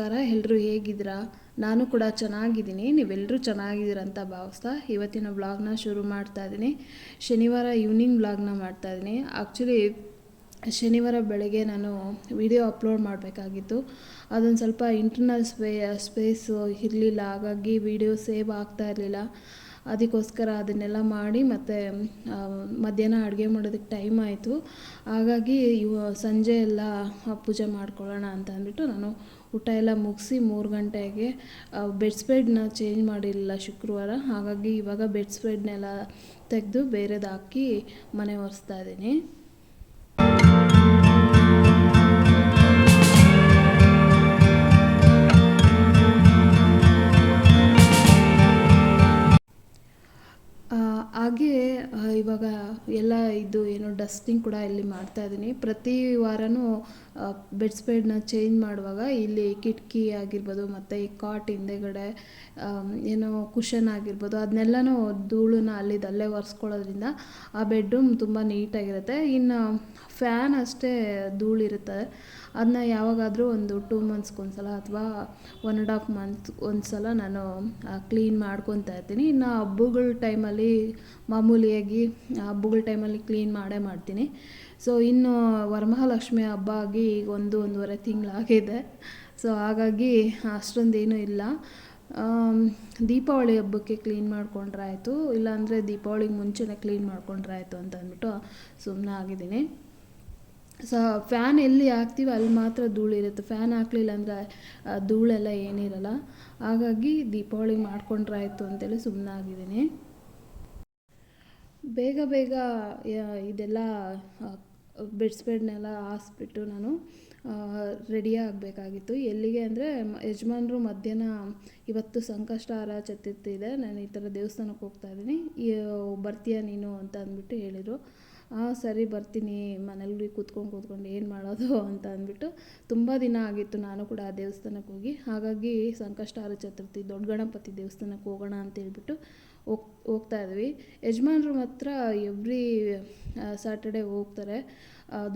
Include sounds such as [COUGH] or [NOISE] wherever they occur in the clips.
ನಮಸ್ಕಾರ ಎಲ್ಲರೂ ಹೇಗಿದ್ದೀರಾ? ನಾನು ಕೂಡ ಚೆನ್ನಾಗಿದ್ದೀನಿ. ನೀವೆಲ್ಲರೂ ಅಂತ ಭಾವಿಸ್ತಾ ಇವತ್ತಿನ ವ್ಲಾಗ್ನ ಶುರು ಮಾಡ್ತಾ ಇದ್ದೀನಿ. ಶನಿವಾರ ಈವ್ನಿಂಗ್ ವ್ಲಾಗ್ನ ಮಾಡ್ತಾ ಇದ್ದೀನಿ. ಆ್ಯಕ್ಚುಲಿ ಶನಿವಾರ ಬೆಳಗ್ಗೆ ನಾನು ವಿಡಿಯೋ ಅಪ್ಲೋಡ್ ಮಾಡಬೇಕಾಗಿತ್ತು. ಅದೊಂದು ಸ್ವಲ್ಪ ಇಂಟರ್ನಲ್ ಸ್ಪೇ ಸ್ಪೇಸು ಇರಲಿಲ್ಲ. ಹಾಗಾಗಿ ವಿಡಿಯೋ ಸೇವ್ ಆಗ್ತಾ ಇರಲಿಲ್ಲ. ಅದಕ್ಕೋಸ್ಕರ ಅದನ್ನೆಲ್ಲ ಮಾಡಿ ಮತ್ತು ಮಧ್ಯಾಹ್ನ ಅಡುಗೆ ಮಾಡೋದಕ್ಕೆ ಟೈಮ್ ಆಯಿತು. ಹಾಗಾಗಿ ಇವ, ಸಂಜೆ ಎಲ್ಲ ಪೂಜೆ ಮಾಡ್ಕೊಳ್ಳೋಣ ಅಂತ ಅಂದ್ಬಿಟ್ಟು ನಾನು ಊಟ ಎಲ್ಲ ಮುಗಿಸಿ ಮೂರು ಗಂಟೆಗೆ ಬೆಡ್ ಸ್ಪ್ರೆಡ್ನ ಚೇಂಜ್ ಮಾಡಿಲ್ಲ ಶುಕ್ರವಾರ. ಹಾಗಾಗಿ ಇವಾಗ ಬೆಡ್ ಸ್ಪ್ರೆಡ್ನೆಲ್ಲ ತೆಗೆದು ಬೇರೆದು ಹಾಕಿ ಮನೆ ಒರೆಸ್ತಾ ಇದ್ದೀನಿ. ಹಾಗೆ ಇವಾಗ ಎಲ್ಲ ಇದು ಏನು ಡಸ್ಟಿಂಗ್ ಕೂಡ ಇಲ್ಲಿ ಮಾಡ್ತಾ ಇದ್ದೀನಿ. ಪ್ರತಿ ವಾರನೂ ಬೆಡ್ ಸ್ಪ್ರೆಡ್ನ ಚೇಂಜ್ ಮಾಡುವಾಗ ಇಲ್ಲಿ ಕಿಟಕಿ ಆಗಿರ್ಬೋದು, ಮತ್ತು ಈ ಕಾಟ್ ಹಿಂದೆಗಡೆ ಏನು ಕುಷನ್ ಆಗಿರ್ಬೋದು ಅದನ್ನೆಲ್ಲನೂ ಧೂಳನ್ನ ಅಲ್ಲಿದ್ದು ಅಲ್ಲೇ ಒರೆಸ್ಕೊಳ್ಳೋದ್ರಿಂದ ಆ ಬೆಡ್ರೂಮ್ ತುಂಬ ನೀಟಾಗಿರುತ್ತೆ ಇನ್ನು ಫ್ಯಾನ್ ಅಷ್ಟೇ ಧೂಳಿರುತ್ತೆ. ಅದನ್ನ ಯಾವಾಗಾದರೂ ಒಂದು ಟೂ ಮಂತ್ಸ್ಗೆ ಒಂದು ಸಲ ಅಥವಾ ಒನ್ ಆ್ಯಂಡ್ ಆಫ್ ಮಂತ್ ಒಂದು ಸಲ ನಾನು ಕ್ಲೀನ್ ಮಾಡ್ಕೊತಾ ಇರ್ತೀನಿ. ಇನ್ನು ಹಬ್ಬಗಳ ಟೈಮಲ್ಲಿ ಮಾಮೂಲಿಯಾಗಿ ಹಬ್ಬಗಳ ಟೈಮಲ್ಲಿ ಕ್ಲೀನ್ ಮಾಡೇ ಮಾಡ್ತೀನಿ. ಸೊ ಇನ್ನು ವರಮಹಾಲಕ್ಷ್ಮಿ ಹಬ್ಬ ಆಗಿ ಈಗ ಒಂದು, ಒಂದೂವರೆ ತಿಂಗಳಾಗಿದೆ ಸೊ ಹಾಗಾಗಿ ಅಷ್ಟೊಂದೇನೂ ಇಲ್ಲ. ದೀಪಾವಳಿ ಹಬ್ಬಕ್ಕೆ ಕ್ಲೀನ್ ಮಾಡ್ಕೊಂಡ್ರಾಯಿತು. ಇಲ್ಲಾಂದರೆ ದೀಪಾವಳಿಗೆ ಮುಂಚೆನೇ ಕ್ಲೀನ್ ಮಾಡ್ಕೊಂಡ್ರಾಯಿತು ಅಂತ ಅಂದ್ಬಿಟ್ಟು ಸುಮ್ಮನೆ ಆಗಿದ್ದೀನಿ. ಸೊ ಫ್ಯಾನ್ ಎಲ್ಲಿ ಹಾಕ್ತೀವಿ ಅಲ್ಲಿ ಮಾತ್ರ ಧೂಳಿರುತ್ತೆ ಫ್ಯಾನ್ ಹಾಕ್ಲಿಲ್ಲ ಅಂದರೆ ಧೂಳೆಲ್ಲ ಏನಿರಲ್ಲ ಹಾಗಾಗಿ ದೀಪಾವಳಿ ಮಾಡ್ಕೊಂಡ್ರೆ ಆಯಿತು ಅಂತೇಳಿ ಸುಮ್ಮನಾಗಿದ್ದೀನಿ ಬೇಗ ಬೇಗ ಇದೆಲ್ಲ ಬೆಡ್ ಸ್ಪ್ರೆಡ್ನೆಲ್ಲ ಹಾಸ್ಬಿಟ್ಟು ನಾನು ರೆಡಿ ಆಗಬೇಕಾಗಿತ್ತು. ಎಲ್ಲಿಗೆ ಅಂದರೆ ಯಜಮಾನರು ಮಧ್ಯಾಹ್ನ ಇವತ್ತು ಸಂಕಷ್ಟಹಾರ ಚತುರ್ಥಿ ಇದೆ. ನಾನು ಈ ಥರ ದೇವಸ್ಥಾನಕ್ಕೆ ಹೋಗ್ತಾ ಇದ್ದೀನಿ. ಬರ್ತೀಯಾ ನೀನು ಅಂತ ಅಂದ್ಬಿಟ್ಟು ಹೇಳಿದರು. ಹಾಂ ಸರಿ ಬರ್ತೀನಿ, ಮನೇಲಿ ಕೂತ್ಕೊಂಡು ಕೂತ್ಕೊಂಡು ಏನು ಮಾಡೋದು ಅಂತ ಅಂದ್ಬಿಟ್ಟು ತುಂಬ ದಿನ ಆಗಿತ್ತು ನಾನು ಕೂಡ ಆ ದೇವಸ್ಥಾನಕ್ಕೆ ಹೋಗಿ. ಹಾಗಾಗಿ ಸಂಕಷ್ಟಾರ ಚತುರ್ಥಿ, ದೊಡ್ಡ ಗಣಪತಿ ದೇವಸ್ಥಾನಕ್ಕೆ ಹೋಗೋಣ ಅಂತ ಹೇಳ್ಬಿಟ್ಟು ಹೋಗ್, ಹೋಗ್ತಾ ಇದ್ವಿ. ಯಜಮಾನ್ರು ಮಾತ್ರ ಎವ್ರಿ ಸ್ಯಾಟರ್ಡೆ ಹೋಗ್ತಾರೆ.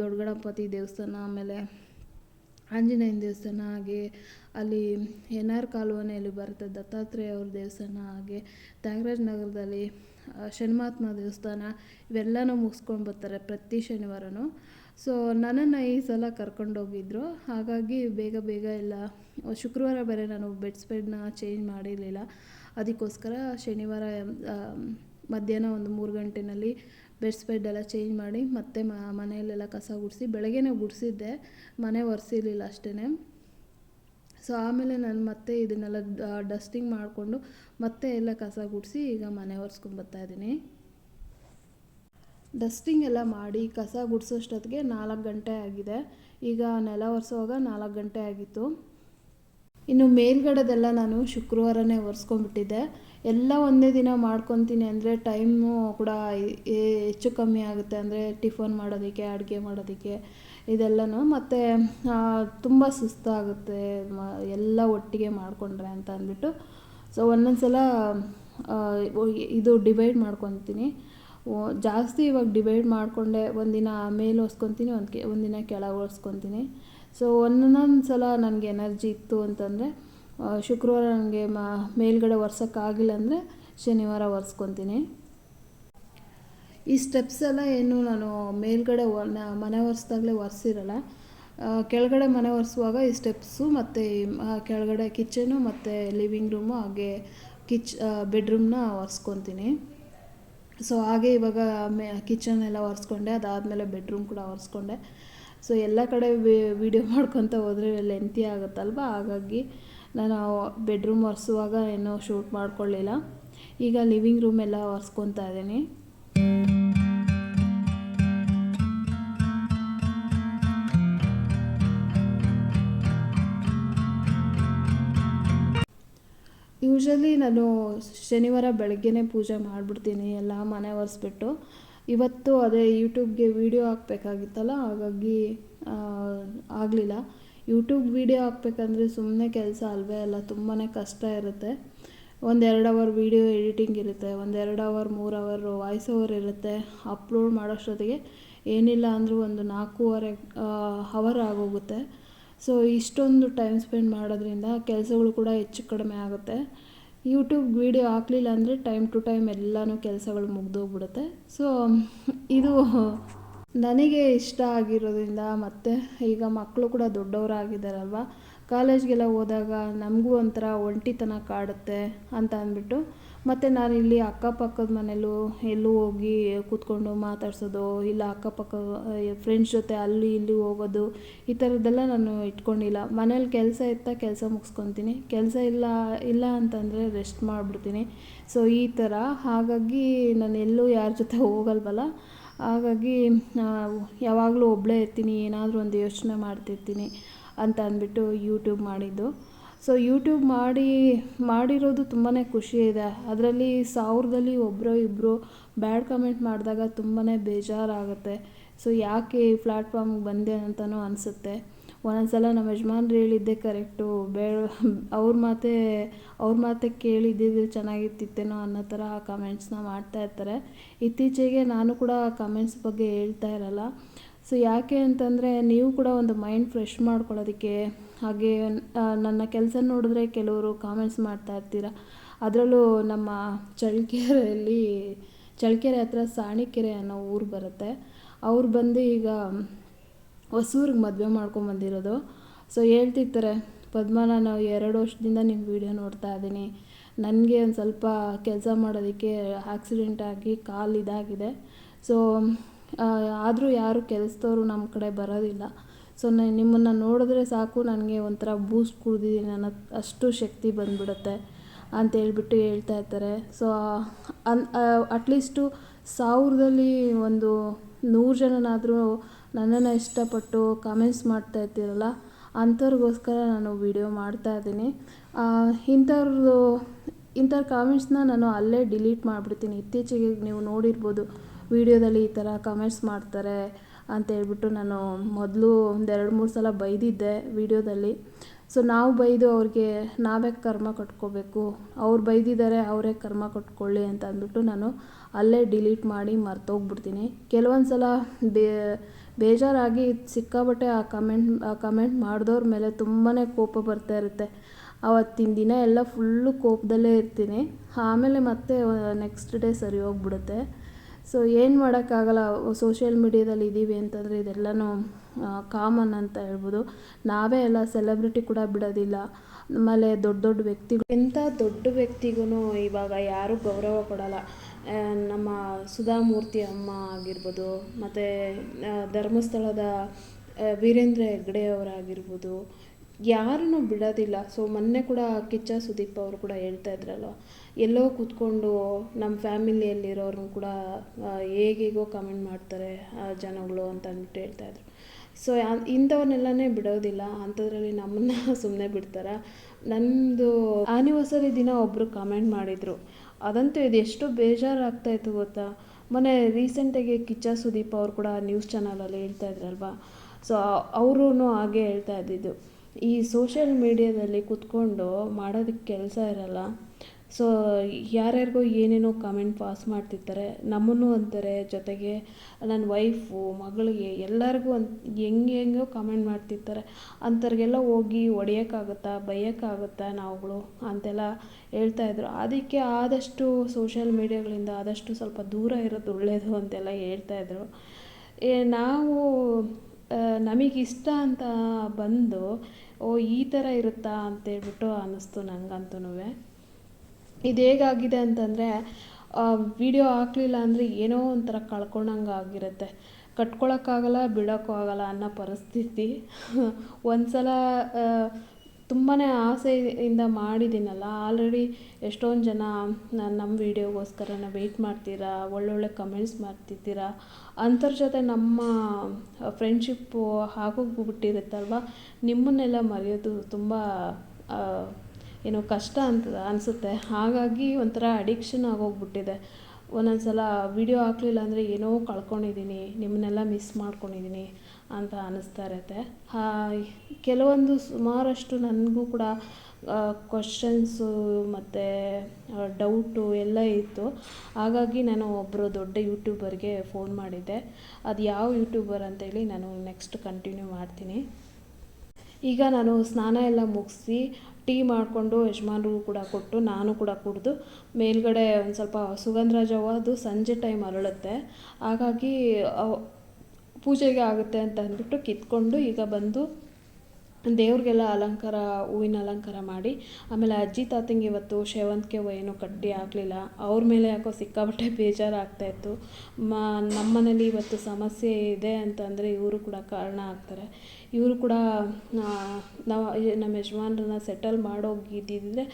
ದೊಡ್ಡ ಗಣಪತಿ ದೇವಸ್ಥಾನ, ಆಮೇಲೆ ಆಂಜನೇಯನ ದೇವಸ್ಥಾನ, ಹಾಗೆ ಅಲ್ಲಿ ಎನ್ ಆರ್ ಕಾಲುವನೆಯಲ್ಲಿ ಬರುತ್ತೆ ದತ್ತಾತ್ರೇಯ ಅವ್ರ ದೇವಸ್ಥಾನ, ಹಾಗೆ ತ್ಯಾಗರಾಜ ನಗರದಲ್ಲಿ ಆ, ಶನಿಮಾತ್ಮ ದೇವಸ್ಥಾನ ಇವೆಲ್ಲನೂ ಮುಗಿಸ್ಕೊಂಡು ಬರ್ತಾರೆ ಪ್ರತಿ ಶನಿವಾರನೂ. ಸೊ ನನ್ನನ್ನು ಈ ಸಲ ಕರ್ಕೊಂಡೋಗಿದ್ರು ಹಾಗಾಗಿ ಬೇಗ ಬೇಗ ಎಲ್ಲ ಶುಕ್ರವಾರ ಬೇರೆ ನಾನು ಬೆಡ್ ಸ್ಪೆಡ್ನ ಚೇಂಜ್ ಮಾಡಿರಲಿಲ್ಲ. ಅದಕ್ಕೋಸ್ಕರ ಶನಿವಾರ ಮಧ್ಯಾಹ್ನ ಒಂದು ಮೂರು ಗಂಟೆನಲ್ಲಿ ಬೆಡ್ ಸ್ಪ್ರೆಡ್ ಎಲ್ಲ ಚೇಂಜ್ ಮಾಡಿ ಮತ್ತೆ ಮನೆಯಲ್ಲೆಲ್ಲ ಕಸ ಗುಡಿಸಿ ಬೆಳಗ್ಗೆನೇ ಗುಡಿಸಿದ್ದೆ. ಮನೆ ಒರೆಸಿರ್ಲಿಲ್ಲ ಅಷ್ಟೇ ಸೊ ಆಮೇಲೆ ನಾನು ಮತ್ತೆ ಇದನ್ನೆಲ್ಲ ಡಸ್ಟಿಂಗ್ ಮಾಡಿಕೊಂಡು ಮತ್ತೆ ಎಲ್ಲ ಕಸ ಗುಡಿಸಿ ಈಗ ಮನೆ ಒರೆಸ್ಕೊಂಡು ಬರ್ತಾ ಇದ್ದೀನಿ. ಡಸ್ಟಿಂಗ್ ಎಲ್ಲ ಮಾಡಿ ಕಸ ಗುಡಿಸೋಷ್ಟೊತ್ತಿಗೆ ನಾಲ್ಕು ಗಂಟೆ ಆಗಿದೆ. ಈಗ ನೆಲ ಒರೆಸೋವಾಗ ನಾಲ್ಕು ಗಂಟೆ ಆಗಿತ್ತು. ಇನ್ನು ಮೇಲ್ಗಡೆದೆಲ್ಲ ನಾನು ಶುಕ್ರವಾರನೇ ಒರೆಸ್ಕೊಂಡ್ಬಿಟ್ಟಿದ್ದೆ. ಎಲ್ಲ ಒಂದೇ ದಿನ ಮಾಡ್ಕೊತೀನಿ ಅಂದರೆ ಟೈಮು ಕೂಡ ಹೆಚ್ಚು ಕಮ್ಮಿ ಆಗುತ್ತೆ. ಅಂದರೆ ಟಿಫನ್ ಮಾಡೋದಕ್ಕೆ, ಅಡುಗೆ ಮಾಡೋದಕ್ಕೆ ಇದೆಲ್ಲನೂ ಮತ್ತು ತುಂಬ ಸುಸ್ತಾಗುತ್ತೆ, ಮ- ಎಲ್ಲ ಒಟ್ಟಿಗೆ ಮಾಡಿಕೊಂಡ್ರೆ ಅಂತ ಅಂದ್ಬಿಟ್ಟು. ಸೊ ಒಂದೊಂದು ಸಲ ಇದು ಡಿವೈಡ್ ಮಾಡ್ಕೊತೀನಿ. ಜಾಸ್ತಿ ಇವಾಗ ಡಿವೈಡ್ ಮಾಡಿಕೊಂಡೆ, ಒಂದಿನ ಮೇಲೆ ಒರ್ಸ್ಕೊತೀನಿ ಒಂದು ಕೆ, ಒಂದಿನ ಕೆಳಗೆ ಒರೆಸ್ಕೊತೀನಿ ಸೊ ಒಂದೊಂದೊಂದು ಸಲ ನನಗೆ ಎನರ್ಜಿ ಇತ್ತು ಅಂತಂದರೆ ಶುಕ್ರವಾರ ನನಗೆ ಮ, ಮೇಲ್ಗಡೆ ಒರ್ಸೋಕ್ಕಾಗಿಲ್ಲ ಅಂದರೆ ಶನಿವಾರ ಒರೆಸ್ಕೊತೀನಿ. ಈ ಸ್ಟೆಪ್ಸ್ ಎಲ್ಲ ಏನು ನಾನು ಮೇಲ್ಗಡೆ ಮನೆ ಒರೆಸ್ದಾಗಲೇ ಒರೆಸಿರಲ್ಲ. ಕೆಳಗಡೆ ಮನೆ ಒರೆಸುವಾಗ ಈ ಸ್ಟೆಪ್ಸು ಮತ್ತು ಕೆಳಗಡೆ ಕಿಚನು ಮತ್ತು ಲಿವಿಂಗ್ ರೂಮು ಹಾಗೆ ಕಿಚ್ ಬೆಡ್ರೂಮ್ನ ಒರೆಸ್ಕೊತೀನಿ. ಸೊ ಹಾಗೆ ಇವಾಗ ಮೇ ಕಿಚನ್ ಎಲ್ಲ ಒರೆಸ್ಕೊಂಡೆ, ಅದಾದಮೇಲೆ ಬೆಡ್ರೂಮ್ ಕೂಡ ಒರೆಸ್ಕೊಂಡೆ. ಸೊ ಎಲ್ಲ ಕಡೆ ವಿಡಿಯೋ [LAUGHS] ಮಾಡ್ಕೊತ ಹೋದರೆ ಲೆಂತಿ ಆಗುತ್ತಲ್ವ? ಹಾಗಾಗಿ ನಾನು ಬೆಡ್ರೂಮ್ ಒರೆಸುವಾಗ ಏನೂ ಶೂಟ್ ಮಾಡ್ಕೊಳ್ಳಿಲ್ಲ. ಈಗ ಲಿವಿಂಗ್ ರೂಮ್ ಎಲ್ಲ ಒರೆಸ್ಕೊತಾ ಇದ್ದೀನಿ. ಯೂಶಲಿ ನಾನು ಶನಿವಾರ ಬೆಳಗ್ಗೆನೇ ಪೂಜೆ ಮಾಡಿಬಿಡ್ತೀನಿ, ಎಲ್ಲ ಮನೆ ಒರೆಸ್ಬಿಟ್ಟು. ಇವತ್ತು ಅದೇ ಯೂಟ್ಯೂಬ್ಗೆ ವೀಡಿಯೋ ಹಾಕ್ಬೇಕಾಗಿತ್ತಲ್ಲ, ಹಾಗಾಗಿ ಆಗಲಿಲ್ಲ. ಯೂಟ್ಯೂಬ್ ವೀಡಿಯೋ ಹಾಕ್ಬೇಕಂದ್ರೆ ಸುಮ್ಮನೆ ಕೆಲಸ ಅಲ್ವೇ ಅಲ್ಲ ತುಂಬಾ ಕಷ್ಟ ಇರುತ್ತೆ. ಒಂದೆರಡು ಅವರ್ ವೀಡಿಯೋ ಎಡಿಟಿಂಗ್ ಇರುತ್ತೆ, ಒಂದೆರಡು ಅವರ್ ಮೂರು ಅವರ್ ವಾಯ್ಸ್ ಓವರ್ ಇರುತ್ತೆ. ಅಪ್ಲೋಡ್ ಮಾಡೋಷ್ಟೊತ್ತಿಗೆ ಏನಿಲ್ಲ ಅಂದರೂ ಒಂದು ನಾಲ್ಕೂವರೆ ಹವರ್ ಆಗೋಗುತ್ತೆ. ಸೊ ಇಷ್ಟೊಂದು ಟೈಮ್ ಸ್ಪೆಂಡ್ ಮಾಡೋದ್ರಿಂದ ಕೆಲಸಗಳು ಕೂಡ ಹೆಚ್ಚು ಕಡಿಮೆ ಆಗುತ್ತೆ. ಯೂಟ್ಯೂಬ್ ವೀಡಿಯೋ ಹಾಕಲಿಲ್ಲ ಅಂದರೆ ಟೈಮ್ ಟು ಟೈಮ್ ಎಲ್ಲನೂ ಕೆಲಸಗಳು ಮುಗ್ದೋಗ್ಬಿಡುತ್ತೆ. ಸೊ ಇದು ನನಗೆ ಇಷ್ಟ ಆಗಿರೋದ್ರಿಂದ ಮತ್ತು ಈಗ ಮಕ್ಕಳು ಕೂಡ ದೊಡ್ಡವರಾಗಿದ್ದಾರಲ್ವ, ಕಾಲೇಜ್ಗೆಲ್ಲ ಹೋದಾಗ ನಮಗೂ ಒಂಥರ ಒಂಟಿತನ ಕಾಡುತ್ತೆ ಅಂತ ಅಂದ್ಬಿಟ್ಟು ಮತ್ತು ನಾನಿಲ್ಲಿ ಅಕ್ಕಪಕ್ಕದ ಮನೆಯಲ್ಲೂ ಎಲ್ಲೂ ಹೋಗಿ ಕೂತ್ಕೊಂಡು ಮಾತಾಡ್ಸೋದು, ಇಲ್ಲ ಅಕ್ಕಪಕ್ಕ ಫ್ರೆಂಡ್ಸ್ ಜೊತೆ ಅಲ್ಲಿ ಇಲ್ಲಿ ಹೋಗೋದು, ಈ ಥರದ್ದೆಲ್ಲ ನಾನು ಇಟ್ಕೊಂಡಿಲ್ಲ. ಮನೇಲಿ ಕೆಲಸ ಇತ್ತ ಕೆಲಸ ಮುಗಿಸ್ಕೊತೀನಿ. ಕೆಲಸ ಇಲ್ಲ ಇಲ್ಲ ಅಂತಂದರೆ ರೆಸ್ಟ್ ಮಾಡಿಬಿಡ್ತೀನಿ. ಸೊ ಈ ಥರ. ಹಾಗಾಗಿ ನಾನು ಎಲ್ಲೂ ಯಾರ ಜೊತೆ ಹೋಗಲ್ವಲ್ಲ? ಹಾಗಾಗಿ ಯಾವಾಗಲೂ ಒಬ್ಬಳೇ ಇರ್ತೀನಿ. ಏನಾದರೂ ಒಂದು ಯೋಚನೆ ಮಾಡ್ತಿರ್ತೀನಿ ಅಂತ ಅಂದ್ಬಿಟ್ಟು ಯೂಟ್ಯೂಬ್ ಮಾಡಿದ್ದು. ಸೊ ಯೂಟ್ಯೂಬ್ ಮಾಡಿ, ಮಾಡಿರೋದು ತುಂಬಾ ಖುಷಿ ಇದೆ. ಅದರಲ್ಲಿ ಸಾವಿರದಲ್ಲಿ ಒಬ್ಬರು ಇಬ್ಬರು ಬ್ಯಾಡ್ ಕಮೆಂಟ್ ಮಾಡಿದಾಗ ತುಂಬಾ ಬೇಜಾರಾಗುತ್ತೆ. ಸೊ ಯಾಕೆ ಈ ಪ್ಲ್ಯಾಟ್ಫಾರ್ಮ್ಗೆ ಬಂದೆ ಅಂತಲೂ ಅನಿಸುತ್ತೆ. ಒಂದೊಂದು ಸಲ ನಮ್ಮ ಯಜಮಾನ್ರು ಹೇಳಿದ್ದೆ ಕರೆಕ್ಟು ಬೇಡ, ಅವ್ರ ಮಾತೆ ಅವ್ರ ಮಾತೆ ಕೇಳಿದ್ದಿದ್ರೆ ಚೆನ್ನಾಗಿರ್ತಿತ್ತೇನೋ ಅನ್ನೋ ಥರ ಕಮೆಂಟ್ಸ್ನ ಮಾಡ್ತಾ ಇರ್ತಾರೆ. ಇತ್ತೀಚೆಗೆ ನಾನು ಕೂಡ ಕಮೆಂಟ್ಸ್ ಬಗ್ಗೆ ಹೇಳ್ತಾ ಇರಲ್ಲ. ಸೊ ಯಾಕೆ ಅಂತಂದರೆ ನೀವು ಕೂಡ ಒಂದು ಮೈಂಡ್ ಫ್ರೆಶ್ ಮಾಡ್ಕೊಳ್ಳೋದಕ್ಕೆ ಹಾಗೆ ನನ್ನ ಕೆಲಸ ನೋಡಿದ್ರೆ ಕೆಲವರು ಕಾಮೆಂಟ್ಸ್ ಮಾಡ್ತಾ ಇರ್ತೀರ. ಅದರಲ್ಲೂ ನಮ್ಮ ಚಳ್ಳಕೆರೆಯಲ್ಲಿ, ಚಳ್ಳಕೆರೆ ಹತ್ರ ಸಾಣಿಕೆರೆ ಅನ್ನೋ ಊರು ಬರುತ್ತೆ. ಅವ್ರು ಬಂದು ಈಗ ಹೊಸೂರಿಗೆ ಮದುವೆ ಮಾಡ್ಕೊಂಬಂದಿರೋದು ಸೊ ಹೇಳ್ತಿರ್ತಾರೆ, ಪದ್ಮ, ನಾನು ಎರಡು ವರ್ಷದಿಂದ ನಿಮ್ಮ ವೀಡಿಯೋ ನೋಡ್ತಾ ಇದ್ದೀನಿ. ನನಗೆ ಒಂದು ಸ್ವಲ್ಪ ಕೆಲಸ ಮಾಡೋದಕ್ಕೆ ಆಕ್ಸಿಡೆಂಟ್ ಆಗಿ ಕಾಲು ಇದಾಗಿದೆ. ಸೊ ಆದರೂ ಯಾರು ಕೆಲಸದವರು ನಮ್ಮ ಕಡೆ ಬರೋದಿಲ್ಲ. ಸೊ ನಿಮ್ಮನ್ನು ನೋಡಿದ್ರೆ ಸಾಕು, ನನಗೆ ಒಂಥರ ಬೂಸ್ಟ್ ಕುಡ್ದಿದ್ದೀನಿ ನನ್ನ ಅಷ್ಟು ಶಕ್ತಿ ಬಂದುಬಿಡುತ್ತೆ ಅಂತ ಹೇಳ್ಬಿಟ್ಟು ಹೇಳ್ತಾ ಇರ್ತಾರೆ. ಸೊ ಅನ್ ಅಟ್ಲೀಸ್ಟು ಸಾವಿರದಲ್ಲಿ ಒಂದು ನೂರು ಜನನಾದರೂ ನನ್ನನ್ನು ಇಷ್ಟಪಟ್ಟು ಕಮೆಂಟ್ಸ್ ಮಾಡ್ತಾ ಇರ್ತೀರಲ್ಲ, ಅಂಥವ್ರಿಗೋಸ್ಕರ ನಾನು ವೀಡಿಯೋ ಮಾಡ್ತಾ ಇದ್ದೀನಿ. ಇಂಥವ್ರದ್ದು, ಇಂಥವ್ರ ಕಾಮೆಂಟ್ಸ್ನ ನಾನು ಅಲ್ಲೇ ಡಿಲೀಟ್ ಮಾಡಿಬಿಡ್ತೀನಿ. ಇತ್ತೀಚೆಗೆ ನೀವು ನೋಡಿರ್ಬೋದು ವಿಡಿಯೋದಲ್ಲಿ ಈ ಥರ ಕಮೆಂಟ್ಸ್ ಮಾಡ್ತಾರೆ. ಅಂತ ಹೇಳ್ಬಿಟ್ಟು ನಾನು ಮೊದಲು ಒಂದು ಎರಡು ಮೂರು ಸಲ ಬೈದಿದ್ದೆ ವೀಡಿಯೋದಲ್ಲಿ. ಸೊ ನಾವು ಬೈದು ಅವ್ರಿಗೆ ನಾವ್ಯಾಕೆ ಕರ್ಮ ಕಟ್ಕೋಬೇಕು. ಅವ್ರು ಬೈದಿದ್ದಾರೆ ಅವರೇ ಕರ್ಮ ಕಟ್ಕೊಳ್ಳಿ ಅಂತ ಅಂದ್ಬಿಟ್ಟು ನಾನು ಅಲ್ಲೇ ಡಿಲೀಟ್ ಮಾಡಿ ಮರ್ತೋಗ್ಬಿಡ್ತೀನಿ. ಕೆಲವೊಂದು ಸಲ ಬೇಜಾರಾಗಿ ಸಿಕ್ಕಾಬಟ್ಟೆ ಆ ಕಮೆಂಟ್ ಆ ಕಮೆಂಟ್ ಮಾಡಿದವ್ರ ಮೇಲೆ ತುಂಬಾ ಕೋಪ ಬರ್ತಾ ಇರುತ್ತೆ. ಅವತ್ತಿನ ದಿನ ಎಲ್ಲ ಫುಲ್ಲು ಕೋಪದಲ್ಲೇ ಇರ್ತೀನಿ. ಆಮೇಲೆ ಮತ್ತೆ ನೆಕ್ಸ್ಟ್ ಡೇ ಸರಿ ಹೋಗ್ಬಿಡುತ್ತೆ. ಸೊ ಏನು ಮಾಡೋಕ್ಕಾಗಲ್ಲ? ಸೋಷಿಯಲ್ ಮೀಡ್ಯಾದಲ್ಲಿ ಇದ್ದೀವಿ ಅಂತಂದರೆ ಇದೆಲ್ಲನೂ ಕಾಮನ್ ಅಂತ ಹೇಳ್ಬೋದು. ನಾವೇ ಎಲ್ಲ ಸೆಲೆಬ್ರಿಟಿ ಕೂಡ ಬಿಡೋದಿಲ್ಲ. ಆಮೇಲೆ ದೊಡ್ಡ ದೊಡ್ಡ ವ್ಯಕ್ತಿಗಳು. ಎಂಥ ದೊಡ್ಡ ವ್ಯಕ್ತಿಗೂ ಇವಾಗ ಯಾರೂ ಗೌರವ ಕೊಡೋಲ್ಲ. ನಮ್ಮ ಸುಧಾಮೂರ್ತಿ ಅಮ್ಮ ಆಗಿರ್ಬೋದು, ಮತ್ತು ಧರ್ಮಸ್ಥಳದ ವೀರೇಂದ್ರ ಹೆಗ್ಗಡೆ ಅವರಾಗಿರ್ಬೋದು ಯಾರನ್ನೂ ಬಿಡೋದಿಲ್ಲ. ಸೊ ಮೊನ್ನೆ ಕೂಡ ಕಿಚ್ಚ ಸುದೀಪ್ ಅವರು ಕೂಡ ಹೇಳ್ತಾ ಇದ್ರಲ್ಲ ಎಲ್ಲೋ ಕೂತ್ಕೊಂಡು ನಮ್ಮ ಫ್ಯಾಮಿಲಿಯಲ್ಲಿರೋರು ಕೂಡ ಹೇಗೇಗೋ ಕಮೆಂಟ್ ಮಾಡ್ತಾರೆ ಜನಗಳು ಅಂತ ಅಂದ್ಬಿಟ್ಟು ಹೇಳ್ತಾ ಇದ್ರು. ಸೊ ಇಂಥವನ್ನೆಲ್ಲನೇ ಬಿಡೋದಿಲ್ಲ. ಅಂಥದ್ರಲ್ಲಿ ನಮ್ಮನ್ನು [LAUGHS] ಸುಮ್ಮನೆ ಬಿಡ್ತಾರ? ನನ್ನದು ಆ್ಯನಿವರ್ಸರಿ ದಿನ ಒಬ್ಬರು ಕಮೆಂಟ್ ಮಾಡಿದರು. ಅದಂತೂ ಇದು ಎಷ್ಟು ಬೇಜಾರಾಗ್ತಾಯಿತ್ತು ಗೊತ್ತಾ? ಮೊನ್ನೆ ರೀಸೆಂಟಾಗಿ ಕಿಚ್ಚ ಸುದೀಪ್ ಅವರು ಕೂಡ ನ್ಯೂಸ್ ಚಾನಲಲ್ಲಿ ಹೇಳ್ತಾ ಇದ್ರಲ್ವಾ? ಸೊ ಅವರೂ ಹಾಗೆ ಹೇಳ್ತಾ ಇದ್ದಿದ್ದು. ಈ ಸೋಷಿಯಲ್ ಮೀಡಿಯಾದಲ್ಲಿ ಕೂತ್ಕೊಂಡು ಮಾಡೋದಕ್ಕೆ ಕೆಲಸ ಇರಲ್ಲ. ಸೊ ಯಾರ್ಯಾರಿಗೋ ಏನೇನೋ ಕಮೆಂಟ್ ಪಾಸ್ ಮಾಡ್ತಿರ್ತಾರೆ, ನಮ್ಮನ್ನು ಅಂತಾರೆ. ಜೊತೆಗೆ ನನ್ನ ವೈಫು ಮಗಳಿಗೆ ಎಲ್ಲರಿಗೂ ಅಂತ ಹೆಂಗೆ ಹೆಂಗೋ ಕಮೆಂಟ್ ಮಾಡ್ತಿರ್ತಾರೆ. ಅಂಥವ್ರಿಗೆಲ್ಲ ಹೋಗಿ ಹೊಡೆಯೋಕ್ಕಾಗುತ್ತಾ ಬೈಯೋಕ್ಕಾಗುತ್ತಾ ನಾವುಗಳು ಅಂತೆಲ್ಲ ಹೇಳ್ತಾಯಿದ್ರು ಅದಕ್ಕೆ ಆದಷ್ಟು ಸೋಷಿಯಲ್ ಮೀಡಿಯಾಗಳಿಂದ ಆದಷ್ಟು ಸ್ವಲ್ಪ ದೂರ ಇರೋದು ಒಳ್ಳೆಯದು ಅಂತೆಲ್ಲ ಹೇಳ್ತಾಯಿದ್ರು ಏ, ನಾವು ನಮಗಿಷ್ಟ ಅಂತ ಬಂದು, ಓ, ಈ ಥರ ಇರುತ್ತಾ ಅಂತೇಳ್ಬಿಟ್ಟು ಅನ್ನಿಸ್ತು ನನಗಂತೂ ಇದು ಹೇಗಾಗಿದೆ ಅಂತಂದರೆ ವಿಡಿಯೋ ಹಾಕ್ಲಿಲ್ಲ ಅಂದರೆ ಏನೋ ಒಂಥರ ಕಳ್ಕೊಂಡಂಗೆ ಆಗಿರುತ್ತೆ. ಕಟ್ಕೊಳಕ್ಕಾಗಲ್ಲ ಬಿಡೋಕ್ಕೂ ಆಗಲ್ಲ ಅನ್ನೋ ಪರಿಸ್ಥಿತಿ. [LAUGHS] ಒಂದು ಸಲ ತುಂಬಾ ಆಸೆಯಿಂದ ಮಾಡಿದ್ದೀನಲ್ಲ. ಆಲ್ರೆಡಿ ಎಷ್ಟೊಂದು ಜನ ನಮ್ಮ ವೀಡಿಯೋಗೋಸ್ಕರನೇ ವೆಯ್ಟ್ ಮಾಡ್ತೀರಾ, ಒಳ್ಳೊಳ್ಳೆ ಕಮೆಂಟ್ಸ್ ಮಾಡ್ತಿದ್ದೀರಾ. ಅಂಥವ್ರ ಜೊತೆ ನಮ್ಮ ಫ್ರೆಂಡ್ಶಿಪ್ಪು ಆಗೋಗ್ಬಿಟ್ಟಿರುತ್ತಲ್ವ? ನಿಮ್ಮನ್ನೆಲ್ಲ ಮರೆಯೋದು ತುಂಬ ಏನು ಕಷ್ಟ ಅಂತ ಅನಿಸುತ್ತೆ. ಹಾಗಾಗಿ ಒಂಥರ ಅಡಿಕ್ಷನ್ ಆಗೋಗ್ಬಿಟ್ಟಿದೆ. ಒಂದೊಂದು ಸಲ ವೀಡಿಯೋ ಹಾಕ್ಲಿಲ್ಲ ಅಂದರೆ ಏನೋ ಕಳ್ಕೊಂಡಿದ್ದೀನಿ, ನಿಮ್ಮನ್ನೆಲ್ಲ ಮಿಸ್ ಮಾಡ್ಕೊಂಡಿದ್ದೀನಿ. ಅಂತ ಅನ್ನಿಸ್ತಾ ಇರುತ್ತೆ. ಕೆಲವೊಂದು ಸುಮಾರಷ್ಟು ನನಗೂ ಕೂಡ ಕ್ವಶನ್ಸು ಮತ್ತು ಡೌಟು ಎಲ್ಲ ಇತ್ತು. ಹಾಗಾಗಿ ನಾನು ಒಬ್ಬರು ದೊಡ್ಡ ಯೂಟ್ಯೂಬರ್ಗೆ ಫೋನ್ ಮಾಡಿದ್ದೆ. ಅದು ಯಾವ ಯೂಟ್ಯೂಬರ್ ಅಂತೇಳಿ ನಾನು ನೆಕ್ಸ್ಟ್ ಕಂಟಿನ್ಯೂ ಮಾಡ್ತೀನಿ. ಈಗ ನಾನು ಸ್ನಾನ ಎಲ್ಲ ಮುಗಿಸಿ, ಟೀ ಮಾಡಿಕೊಂಡು ಯಜಮಾನ್ರಿಗೂ ಕೂಡ ಕೊಟ್ಟು, ನಾನು ಕೂಡ ಕುಡಿದು, ಮೇಲ್ಗಡೆ ಒಂದು ಸ್ವಲ್ಪ ಸುಗಂಧರಾಜ ಹೂವು ಅದು ಸಂಜೆ ಟೈಮ್ ಅರಳುತ್ತೆ. ಹಾಗಾಗಿ ಪೂಜೆಗೆ ಆಗುತ್ತೆ ಅಂತ ಅಂದ್ಬಿಟ್ಟು ಕಿತ್ಕೊಂಡು ಈಗ ಬಂದು ದೇವ್ರಿಗೆಲ್ಲ ಅಲಂಕಾರ, ಹೂವಿನ ಅಲಂಕಾರ ಮಾಡಿ, ಆಮೇಲೆ ಅಜ್ಜಿ ತಾತಂಗೆ ಇವತ್ತು ಸೇವಂತಿಗೆ ಏನೂ ಕಟ್ಟಿ ಆಗಲಿಲ್ಲ ಅವ್ರ ಮೇಲೆ ಯಾಕೋ ಸಿಕ್ಕಾಬಟ್ಟೆ ಬೇಜಾರು ಆಗ್ತಾಯಿತ್ತು ಮ ನಮ್ಮ ಮನೇಲಿ ಇವತ್ತು ಸಮಸ್ಯೆ ಇದೆ ಅಂತಂದರೆ ಇವರು ಕೂಡ ಕಾರಣ ಆಗ್ತಾರೆ. ಇವರು ಕೂಡ ನಾವು ನಮ್ಮ ಯಜಮಾನ್ರನ್ನ ಸೆಟಲ್ ಮಾಡೋಗಿದ್ದಿದ್ರೆ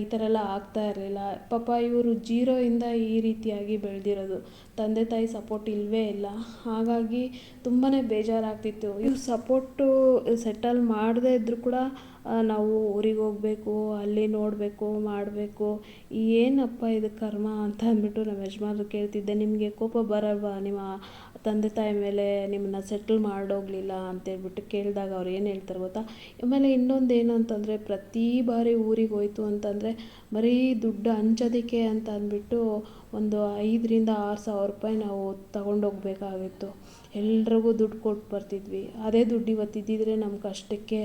ಈ ಥರ ಎಲ್ಲ ಆಗ್ತಾ ಇರಲಿಲ್ಲ. ಪಾಪ ಇವರು ಜೀರೋಯಿಂದ ಈ ರೀತಿಯಾಗಿ ಬೆಳೆದಿರೋದು. ತಂದೆ ತಾಯಿ ಸಪೋರ್ಟ್ ಇಲ್ಲವೇ ಇಲ್ಲ. ಹಾಗಾಗಿ ತುಂಬಾ ಬೇಜಾರಾಗ್ತಿತ್ತು. ಇವ್ರು ಸಪೋರ್ಟು ಸೆಟಲ್ ಮಾಡದೇ ಇದ್ದರೂ ಕೂಡ ನಾವು ಊರಿಗೆ ಹೋಗಬೇಕು, ಅಲ್ಲಿ ನೋಡಬೇಕು, ಮಾಡಬೇಕು. ಏನಪ್ಪ ಇದು ಕರ್ಮ ಅಂತ ಅಂದ್ಬಿಟ್ಟು ನಮ್ಮ ಯಜಮಾನ್ರು ಕೇಳ್ತಿದ್ದೆ. ನಿಮಗೆ ಕೋಪ ಬರಲ್ವಾ ನಿಮ್ಮ ತಂದೆ ತಾಯಿ ಮೇಲೆ ನಿಮ್ಮನ್ನ ಸೆಟ್ಲ್ ಮಾಡೋಗಲಿಲ್ಲ ಅಂತೇಳ್ಬಿಟ್ಟು ಕೇಳಿದಾಗ ಅವ್ರು ಏನು ಹೇಳ್ತಾರೆ ಗೊತ್ತಾ? ಆಮೇಲೆ ಇನ್ನೊಂದು ಏನು ಅಂತಂದರೆ ಪ್ರತಿ ಬಾರಿ ಊರಿಗೆ ಹೋಯ್ತು ಅಂತಂದರೆ ಬರೀ ದುಡ್ಡು ಹಂಚೋದಕ್ಕೆ ಅಂತ ಅಂದ್ಬಿಟ್ಟು ಒಂದು ಐದರಿಂದ ಆರು ಸಾವಿರ ರೂಪಾಯಿ ನಾವು ತಗೊಂಡೋಗ್ಬೇಕಾಗಿತ್ತು. ಎಲ್ರಿಗೂ ದುಡ್ಡು ಕೊಟ್ಟು ಬರ್ತಿದ್ವಿ. ಅದೇ ದುಡ್ಡು ಇವತ್ತು ನಮ್ಮ ಕಷ್ಟಕ್ಕೆ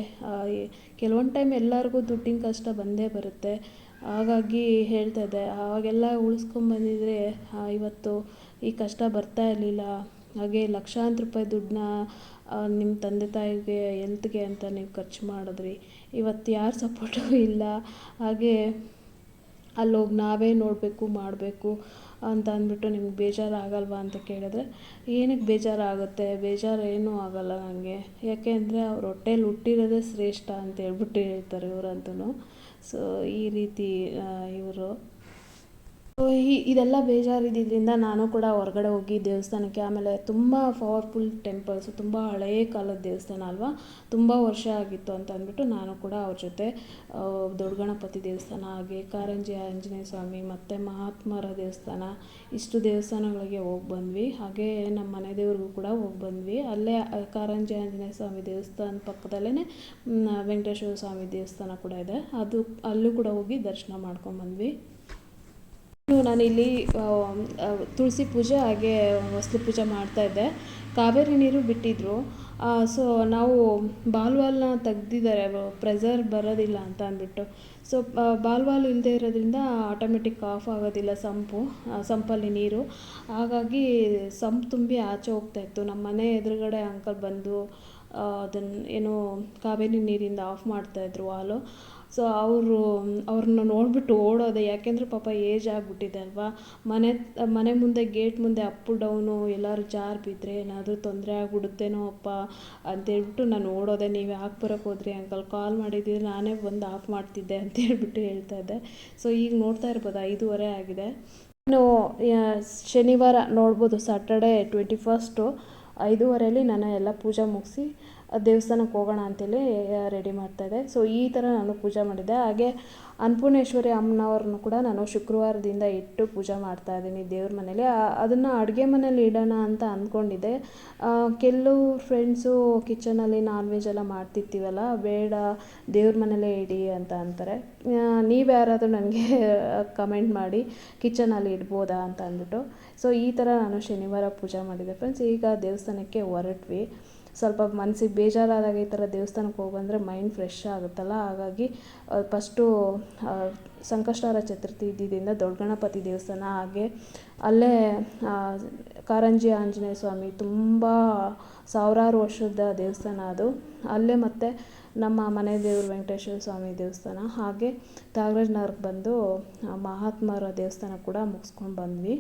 ಕೆಲವೊಂದು ಟೈಮ್ ಎಲ್ಲರಿಗೂ ದುಡ್ಡಿನ ಕಷ್ಟ ಬಂದೇ ಬರುತ್ತೆ. ಹಾಗಾಗಿ ಹೇಳ್ತಾ ಇದ್ದೆ, ಆವಾಗೆಲ್ಲ ಉಳಿಸ್ಕೊಂಬಂದಿದ್ರೆ ಇವತ್ತು ಈ ಕಷ್ಟ ಬರ್ತಾ ಇರಲಿಲ್ಲ. ಹಾಗೆ ಲಕ್ಷಾಂತರ ರೂಪಾಯಿ ದುಡ್ಡನ್ನ ನಿಮ್ಮ ತಂದೆ ತಾಯಿಗೆ ಎಲ್ತ್ಗೆ ಅಂತ ನೀವು ಖರ್ಚು ಮಾಡಿದ್ರಿ. ಇವತ್ತು ಯಾರ ಸಪೋರ್ಟು ಇಲ್ಲ. ಹಾಗೆ ಅಲ್ಲೋಗಿ ನಾವೇ ನೋಡಬೇಕು, ಮಾಡಬೇಕು ಅಂತ ಅಂದ್ಬಿಟ್ಟು ನಿಮ್ಗೆ ಬೇಜಾರು ಆಗಲ್ವಾ ಅಂತ ಕೇಳಿದ್ರೆ, ಏನಕ್ಕೆ ಬೇಜಾರಾಗುತ್ತೆ? ಬೇಜಾರು ಏನೂ ಆಗಲ್ಲ ನನಗೆ ಯಾಕೆ ಅಂದರೆ ಅವ್ರ ಹೊಟ್ಟೇಲಿ ಹುಟ್ಟಿರೋದೇ ಶ್ರೇಷ್ಠ ಅಂತ ಹೇಳ್ಬಿಟ್ಟು ಹೇಳ್ತಾರೆ ಇವರಂತೂ ಸೊ ಈ ರೀತಿ ಇವರು ಇದೆಲ್ಲ ಬೇಜಾರಿದ್ದರಿಂದ ನಾನು ಕೂಡ ಹೊರಗಡೆ ಹೋಗಿ ದೇವಸ್ಥಾನಕ್ಕೆ ಆಮೇಲೆ ತುಂಬ ಪವರ್ಫುಲ್ ಟೆಂಪಲ್ಸು ತುಂಬ ಹಳೆಯ ಕಾಲದ ದೇವಸ್ಥಾನ ಅಲ್ವಾ? ತುಂಬ ವರ್ಷ ಆಗಿತ್ತು ಅಂತ ಅಂದ್ಬಿಟ್ಟು ನಾನು ಕೂಡ ಅವ್ರ ಜೊತೆ ದೊಡ್ಡ ಗಣಪತಿ ದೇವಸ್ಥಾನ, ಹಾಗೆ ಕಾರಂಜಿ ಆಂಜನೇಯ ಸ್ವಾಮಿ ಮತ್ತು ಮಹಾತ್ಮರ ದೇವಸ್ಥಾನ, ಇಷ್ಟು ದೇವಸ್ಥಾನಗಳಿಗೆ ಹೋಗಿ ಬಂದ್ವಿ. ಹಾಗೆ ನಮ್ಮ ಮನೆ ದೇವ್ರಿಗೂ ಕೂಡ ಹೋಗಿ ಬಂದ್ವಿ. ಅಲ್ಲೇ ಕಾರಂಜಿ ಆಂಜನೇಯ ಸ್ವಾಮಿ ದೇವಸ್ಥಾನ ಪಕ್ಕದಲ್ಲೇ ವೆಂಕಟೇಶ್ವರ ಸ್ವಾಮಿ ದೇವಸ್ಥಾನ ಕೂಡ ಇದೆ. ಅದು, ಅಲ್ಲೂ ಕೂಡ ಹೋಗಿ ದರ್ಶನ ಮಾಡ್ಕೊಂಬಂದ್ವಿ ಇನ್ನು ನಾನು ಆ, ತುಳಸಿ ಪೂಜೆ ಹಾಗೆ ವಸ್ತು ಪೂಜೆ ಮಾಡ್ತಾ ಇದ್ದೆ. ಕಾವೇರಿ ನೀರು ಬಿಟ್ಟಿದ್ರು. ಸೊ ನಾವು ಬಾಲ್ವಾಲ್ನ ತೆಗ್ದಿದ್ದಾರೆ ಪ್ರೆಸರ್ ಬರೋದಿಲ್ಲ ಅಂತ ಅಂದ್ಬಿಟ್ಟು. ಸೊ ಬಾಲ್ವಾಲ್ ಇಲ್ಲದೆ ಇರೋದ್ರಿಂದ ಆಟೋಮೆಟಿಕ್ ಆಫ್ ಆಗೋದಿಲ್ಲ ಸಂಪು ಸಂಪಲ್ಲಿ ನೀರು. ಹಾಗಾಗಿ ಸಂಪ್ ತುಂಬಿ ಆಚೆ ಹೋಗ್ತಾ ಇತ್ತು. ನಮ್ಮ ಮನೆ ಎದುರುಗಡೆ ಅಂಕಲ್ ಬಂದು ಅದನ್ನು ಏನು ಕಾವೇರಿ ನೀರಿಂದ ಆಫ್ ಮಾಡ್ತಾಯಿದ್ರು ವಾಲು. ಸೊ ಅವರು, ಅವ್ರನ್ನ ನೋಡಿಬಿಟ್ಟು ಓಡೋದೆ, ಯಾಕೆಂದರೆ ಪಾಪ ಏಜ್ ಆಗಿಬಿಟ್ಟಿದೆ ಅಲ್ವಾ? ಮನೆ ಮನೆ ಮುಂದೆ ಗೇಟ್ ಮುಂದೆ ಅಪ್ಪು ಡೌನು ಎಲ್ಲರೂ ಜಾರ್ ಬಿದ್ದರೆ ಏನಾದರೂ ತೊಂದರೆ ಆಗ್ಬಿಡುತ್ತೇನೋ ಅಪ್ಪ ಅಂತೇಳ್ಬಿಟ್ಟು ನಾನು ಓಡೋದೆ, ನೀವು ಯಾಕೆ ಬರೋಕ್ಕೆ ಹೋದ್ರಿ ಅಂಕಲ್ ಕಾಲ್ ಮಾಡಿದ್ದೀರಿ, ನಾನೇ ಬಂದು ಆಫ್ ಮಾಡ್ತಿದ್ದೆ ಅಂತ ಹೇಳ್ಬಿಟ್ಟು ಹೇಳ್ತಾ ಇದ್ದೆ. ಸೊ ಈಗ ನೋಡ್ತಾ ಇರ್ಬೋದು, ಐದೂವರೆ ಆಗಿದೆ. ಇನ್ನು ಶನಿವಾರ ನೋಡ್ಬೋದು ಸಾಟರ್ಡೆ ಟ್ವೆಂಟಿ ಫಸ್ಟು ಐದೂವರೆಯಲ್ಲಿ ನಾನು ಎಲ್ಲ ಪೂಜೆ ಮುಗಿಸಿ ದೇವಸ್ಥಾನಕ್ಕೆ ಹೋಗೋಣ ಅಂತೇಳಿ ರೆಡಿ ಮಾಡ್ತಾಯಿದ್ದೆ ಸೊ ಈ ಥರ ನಾನು ಪೂಜೆ ಮಾಡಿದ್ದೆ. ಹಾಗೆ ಅನ್ನಪೂರ್ಣೇಶ್ವರಿ ಅಮ್ಮನವ್ರನ್ನು ಕೂಡ ನಾನು ಶುಕ್ರವಾರದಿಂದ ಇಟ್ಟು ಪೂಜೆ ಮಾಡ್ತಾ ಇದ್ದೀನಿ ದೇವ್ರ ಮನೇಲಿ. ಅದನ್ನು ಅಡುಗೆ ಮನೇಲಿ ಇಡೋಣ ಅಂತ ಅಂದ್ಕೊಂಡಿದ್ದೆ. ಕೆಲವು ಫ್ರೆಂಡ್ಸು ಕಿಚನಲ್ಲಿ ನಾನ್ ವೆಜ್ ಎಲ್ಲ ಮಾಡ್ತಿರ್ತೀವಲ್ಲ, ಬೇಡ ದೇವ್ರ ಮನೇಲೇ ಇಡಿ ಅಂತ ಅಂತಾರೆ. ನೀವು ಯಾರಾದರೂ ನನಗೆ ಕಮೆಂಟ್ [LAUGHS] ಮಾಡಿ ಕಿಚನಲ್ಲಿ ಇಡ್ಬೋದಾ ಅಂತ ಅಂದ್ಬಿಟ್ಟು. ಸೊ ಈ ಥರ ನಾನು ಶನಿವಾರ ಪೂಜೆ ಮಾಡಿದ್ದೆ ಫ್ರೆಂಡ್ಸ್ ಈಗ ದೇವಸ್ಥಾನಕ್ಕೆ ಹೊರಟ್ವಿ. ಸ್ವಲ್ಪ ಮನ್ಸಿಗೆ ಬೇಜಾರಾದಾಗ ಈ ಥರ ದೇವಸ್ಥಾನಕ್ಕೆ ಹೋಗಿ ಮೈಂಡ್ ಫ್ರೆಶ್ ಆಗುತ್ತಲ್ಲ? ಹಾಗಾಗಿ ಫಸ್ಟು ಸಂಕಷ್ಟಾರ ಚತುರ್ಥಿ ಇದ್ದಿದ್ದರಿಂದ ದೊಡ್ಡ ಗಣಪತಿ ದೇವಸ್ಥಾನ ಹಾಗೆ ಅಲ್ಲೇ ಕಾರಂಜಿ ಆಂಜನೇಯ ಸ್ವಾಮಿ ತುಂಬ ಸಾವಿರಾರು ವರ್ಷದ ದೇವಸ್ಥಾನ ಅದು. ಅಲ್ಲೇ ಮತ್ತು ನಮ್ಮ ಮನೆ ದೇವರು ವೆಂಕಟೇಶ್ವರ ಸ್ವಾಮಿ ದೇವಸ್ಥಾನ. ಹಾಗೆ ತ್ಯಾಗರಾಜ ಬಂದು ಮಹಾತ್ಮರ ದೇವಸ್ಥಾನ ಕೂಡ ಮುಗಿಸ್ಕೊಂಡು ಬಂದ್ವಿ.